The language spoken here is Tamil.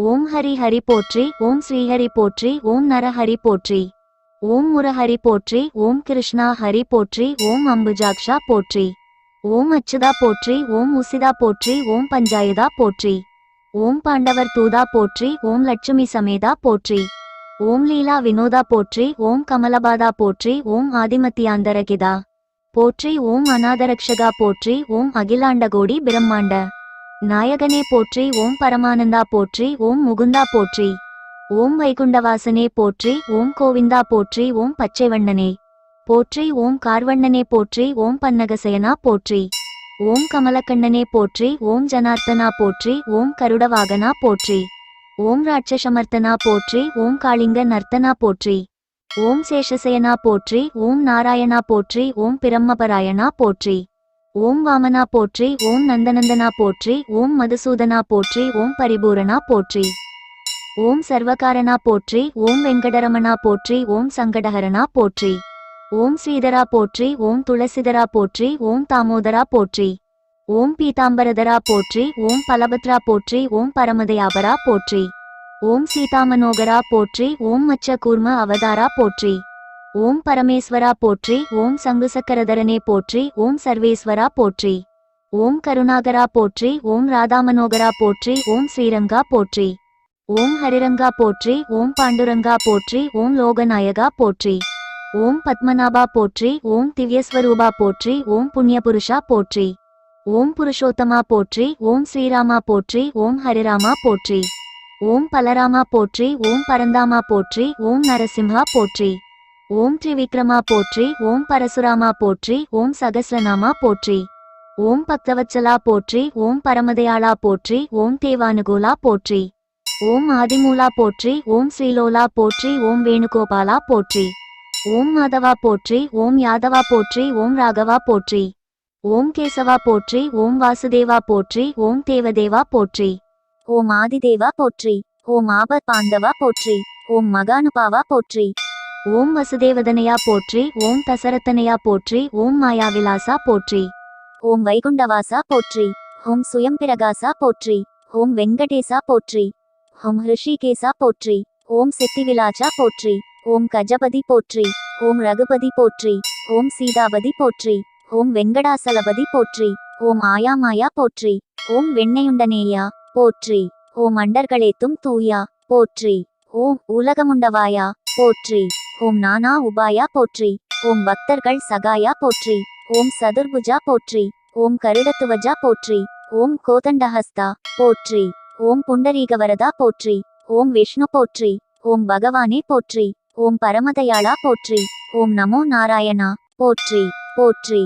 ஓம் ஹரி ஹரி போற்றி ஓம் ஸ்ரீஹரி போற்றி ஓம் நரஹரி போற்றி ஓம் முரஹரி போற்றி ஓம் கிருஷ்ணா ஹரி போற்றி ஓம் அம்புஜாக்ஷா போற்றி ஓம் அச்சுதா போற்றி ஓம் உசிதா போற்றி ஓம் பஞ்சாயுதா போற்றி ஓம் பாண்டவர் தூதா போற்றி ஓம் லட்சுமி சமேதா போற்றி ஓம் லீலா வினோதா போற்றி ஓம் கமலபாதா போற்றி ஓம் ஆதிமத்தியாந்தரகிதா போற்றி ஓம் அநாதரக்ஷகா போற்றி ஓம் அகிலாண்டகோடி பிரம்மாண்ட நாயகனே போற்றி ஓம் பரமானந்தா போற்றி ஓம் முகுந்தா போற்றி ஓம் வைகுண்டவாசனே போற்றி ஓம் கோவிந்தா போற்றி ஓம் பச்சைவண்ணனே போற்றி ஓம் கார்வண்ணனே போற்றி ஓம் பன்னகசயனா போற்றி ஓம் கமலக்கண்ணனே போற்றி ஓம் ஜனார்த்தனா போற்றி ஓம் கருடவாகனா போற்றி ஓம் ராட்சசமர்த்தனா போற்றி ஓம் காளிங்க நர்த்தனா போற்றி ஓம் சேஷசயனா போற்றி ஓம் நாராயணா போற்றி ஓம் பிரம்மபராயணா போற்றி ஓம் வாமனா போற்றி ஓம் நந்தநந்தனா போற்றி ஓம் மதுசூதனா போற்றி ஓம் பரிபூரணா போற்றி ஓம் சர்வகாரனா போற்றி ஓம் வெங்கடரமணா போற்றி ஓம் சங்கடஹரனா போற்றி ஓம் ஸ்ரீதரா போற்றி ஓம் துளசிதரா போற்றி ஓம் தாமோதரா போற்றி ஓம் பீதாம்பரதரா போற்றி ஓம் பலபத்ரா போற்றி ஓம் பரமதயாபரா போற்றி ஓம் சீதாமனோகரா போற்றி ஓம் மச்ச கூர்ம அவதாரா போற்றி ஓம் பரமேஸ்வரா போற்றி ஓம் சங்குசக்கரதரனே போற்றி ஓம் சர்வேஸ்வரா போற்றி ஓம் கருணாகரா போற்றி ஓம் ராதாமனோகரா போற்றி ஓம் ஸ்ரீரங்கா போற்றி ஓம் ஹரிரங்கா போற்றி ஓம் பாண்டுரங்கா போற்றி ஓம் லோகநாயகா போற்றி ஓம் பத்மநாபா போற்றி ஓம் திவ்யஸ்வரூபா போற்றி ஓம் புண்ணியபுருஷா போற்றி ஓம் புருஷோத்தமா போற்றி ஓம் ஸ்ரீராமா போற்றி ஓம் ஹரிராமா போற்றி ஓம் பலராமா போற்றி ஓம் பரந்தாமா போற்றி ஓம் நரசிம்ஹா போற்றி ஓம் த்ரிவிக்ரமா போற்றி ஓம் பரசுராமா போற்றி ஓம் சகஸ்ரநாமா போற்றி ஓம் பக்தவச்சலா போற்றி ஓம் பரமதயாளா போற்றி ஓம் தேவானுகோலா போற்றி ஓம் ஆதிமூலா போற்றி ஓம் ஸ்ரீலோலா போற்றி ஓம் வேணுகோபாலா போற்றி ஓம் மாதவா போற்றி ஓம் யாதவா போற்றி ஓம் ராகவா போற்றி ஓம் கேசவா போற்றி ஓம் வாசுதேவா போற்றி ஓம் தேவதேவா போற்றி ஓம் ஆதிதேவா போற்றி ஓம் ஆபத் பாந்தவா போற்றி ஓம் மகானுபாவா போற்றி ஓம் வசுதேவதனையா போற்றி ஓம் தசரத்தனையா போற்றி ஓம் மாயாவிலாசா போற்றி ஓம் வைகுண்டவாசா போற்றி ஓம் சுயம்பிரகாசா போற்றி ஓம் வெங்கடேசா போற்றி ஓம் ரிஷிகேசா போற்றி ஓம் சித்திவிலாச்சா போற்றி ஓம் கஜபதி போற்றி ஓம் ரகுபதி போற்றி ஓம் சீதாபதி போற்றி ஓம் வெங்கடாசலபதி போற்றி ஓம் ஆயாமாயா போற்றி ஓம் வெண்ணையுண்டனேயா போற்றி ஓம் அண்டர்களேத்தும் தூயா போற்றி ஓம் உலகமுண்டவாயா போற்றி ஓம் நானா உபாயா போற்றி. ஓம் பக்தர்கள் சகாயா போற்றி. ஓம் சதுர்புஜா போற்றி. ஓம் கருடத்துவஜா போற்றி. ஓம் கோதண்டஹஸ்தா போற்றி. ஓம் புண்டரீகவரதா போற்றி. ஓம் விஷ்ணு போற்றி. ஓம் பகவானே போற்றி. ஓம் பரமதயாளா போற்றி. ஓம் நமோ நாராயணா போற்றி. போற்றி.